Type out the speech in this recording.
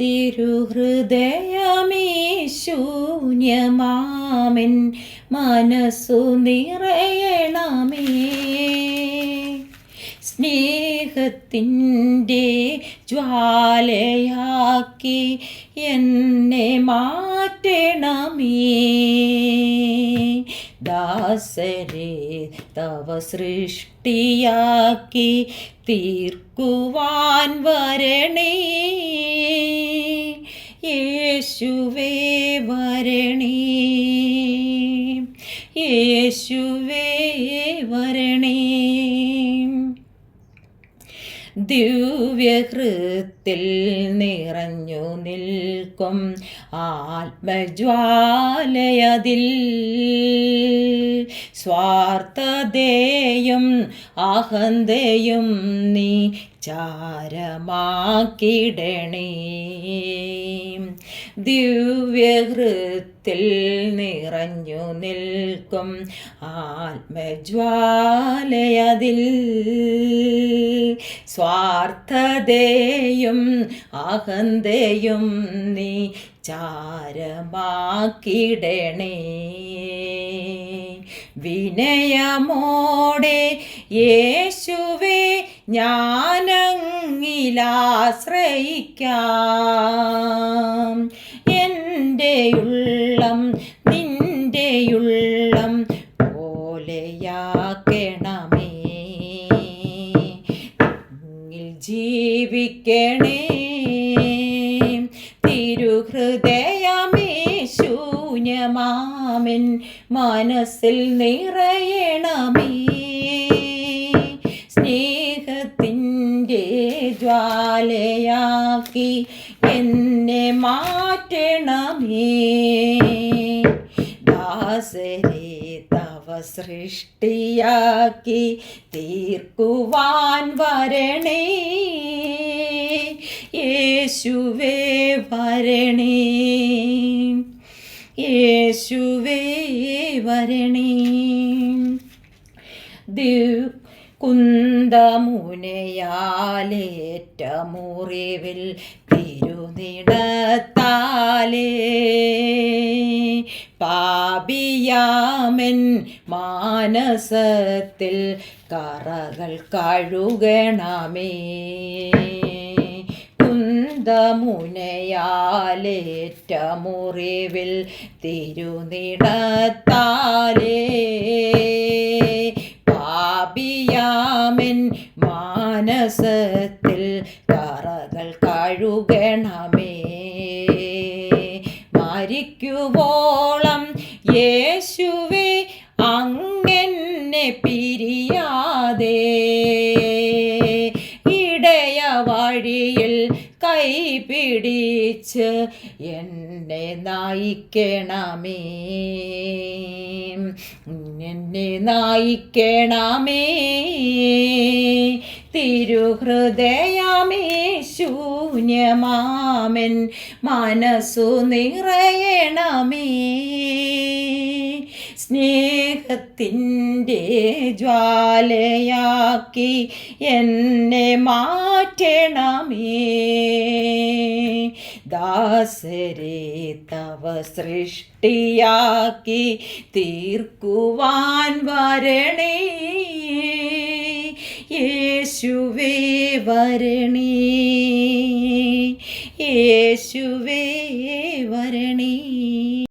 തിരുഹൃദയമീ ശൂന്യമാമൻ മനസ്സു നിറയണമേ. സ്നേഹത്തിന്റെ ജ്വാലയാക്കി എന്നെ മാറ്റണമേ. ദാസരെ തവ സൃഷ്ടിയാക്കി തീർക്കുവാൻ വരണേ. യേശുവേ വരണേ. യേശുവേ വരണേ. ദിവ്യഹൃത്തിൽ നിറഞ്ഞു നിൽക്കും ആത്മജ്വാലയതിൽ. സ്വാർത്ഥതയും അഹന്തയും നീ ചാരമാക്കിടണേ. ദിവ്യഹൃത്തിൽ നിറഞ്ഞു നിൽക്കും ആത്മജ്വാലയതിൽ. സ്വാർത്ഥതയും അഹന്തയും നീ ചാരമാക്കിടണേ. വിനയമോടെ യേശുവേ ഞാനങ്ങിലാശ്രയിക്കാം. ജീവിക്കണേ തിരുഹൃദയമേ ശൂന്യമാമൻ മനസ്സിൽ നിറയണമേ. സ്നേഹത്തിന്റെ ജ്വാലയാക്കി എന്നെ മാറ്റണമേ. ദാസരെ തവ സൃഷ്ടിയാക്കി തീർക്കുവാൻ വരണേ. യേശുവേ വരണേ. യേശുവേ വരണേ. ദിവ് കുന്തമുനയാലേറ്റ മുറിവിൽ തിരുനിടത്താലേ. പാപിയാമൻ മാനസത്തിൽ കറകൾ കഴുകണമേ. കുന്തമുനയാലേറ്റ മുറിവിൽ തിരുനിടത്താലേ പാപിയാമൻ മാനസത്തിൽ കറകൾ കഴുകണമേ മരിക്കുവോളം യേശുവേ അങ്ങനെ പിരിയാതെ കൈപിടിച്ച് എന്നെ നായിക്കണമേ. എന്നെ നായിക്കണമേ. തിരുഹൃദയമേശൂന്യമാമൻ മനസ്സു നിറയണമേ. സ്നേഹത്തിന്റെ ജ്വാലയാക്കി എന്നെ മാറ്റണമേ. ദാസരെ തവ സൃഷ്ടിയാക്കി തീർക്കുവാൻ വരണേ. യേശുവേ വരണേ. യേശുവേ വരണേ.